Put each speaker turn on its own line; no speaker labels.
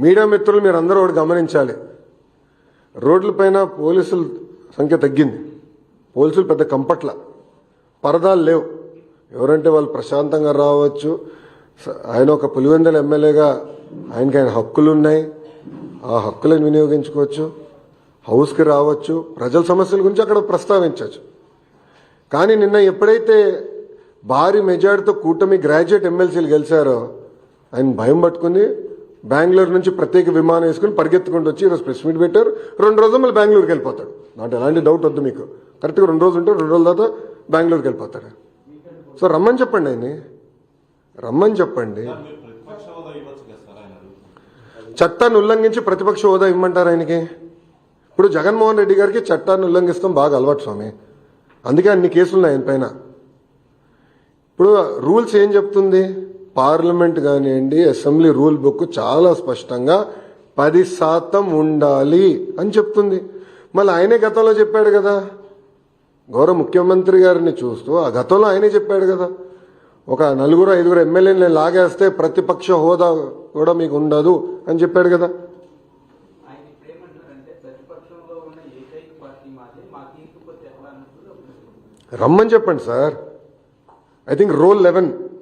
Media మిత్రులు మీరు అందరూ ఒకటి గమనించాలి. రోడ్లపైన పోలీసుల సంఖ్య తగ్గింది. పోలీసులు పెద్ద కంపట్ల. పరదాలు లేవు. ఎవరంటే వాళ్ళు ప్రశాంతంగా రావచ్చు. స- ఆయన ఒక పులివెందల ఎమ్మెల్యేగా ఆయనకి ఆయన హక్కులు ఉన్నాయి ఆ హక్కులను వినియోగించుకోవచ్చు. హౌస్కి రావచ్చు. ప్రజల సమస్యల గురించి అక్కడ ప్రస్తావించవచ్చు. కానీ నిన్న ఎప్పుడైతే భారీ మెజార్టీతో కూటమి గ్రాడ్యుయేట్ ఎమ్మెల్సీలు గెలిచారో ఆయన భయం పట్టుకుని బెంగళూరు నుంచి ప్రత్యేక విమానం వేసుకుని పరిగెత్తుకుంటూ వచ్చి ఈరోజు ప్రెస్ మీట్ పెట్టారు. రెండు రోజులు మళ్ళీ బెంగళూరుకి వెళ్ళిపోతాడు. నాకు ఎలాంటి డౌట్ వద్దు మీకు. కరెక్ట్గా రెండు రోజులు ఉంటే రెండు రోజుల తర్వాత బెంగళూరుకి వెళ్ళిపోతాడు. సో రమ్మని చెప్పండి ఆయన్ని. రమ్మని చెప్పండి. చట్టాన్ని ఉల్లంఘించి ప్రతిపక్ష హోదా ఇమ్మంటారు ఆయనకి? ఇప్పుడు జగన్మోహన్ రెడ్డి గారికి చట్టాన్ని ఉల్లంఘిస్తాం బాగా అలవాటు స్వామి. అందుకే అన్ని కేసులు ఉన్నాయి ఆయన పైన. ఇప్పుడు రూల్స్ ఏం చెప్తుంది? పార్లమెంట్ కానివ్వండి అసెంబ్లీ రూల్ బుక్ చాలా స్పష్టంగా పది శాతం ఉండాలి అని చెప్తుంది. మళ్ళీ ఆయనే గతంలో చెప్పాడు కదా. గౌరవ ముఖ్యమంత్రి గారిని చూస్తూ ఆ గతంలో ఆయనే చెప్పాడు కదా. ఒక నలుగురు ఐదుగురు ఎమ్మెల్యేని లాగేస్తే ప్రతిపక్ష హోదా కూడా మీకు ఉండదు అని చెప్పాడు కదా. రమ్మని చెప్పండి sir. I think roll eleven.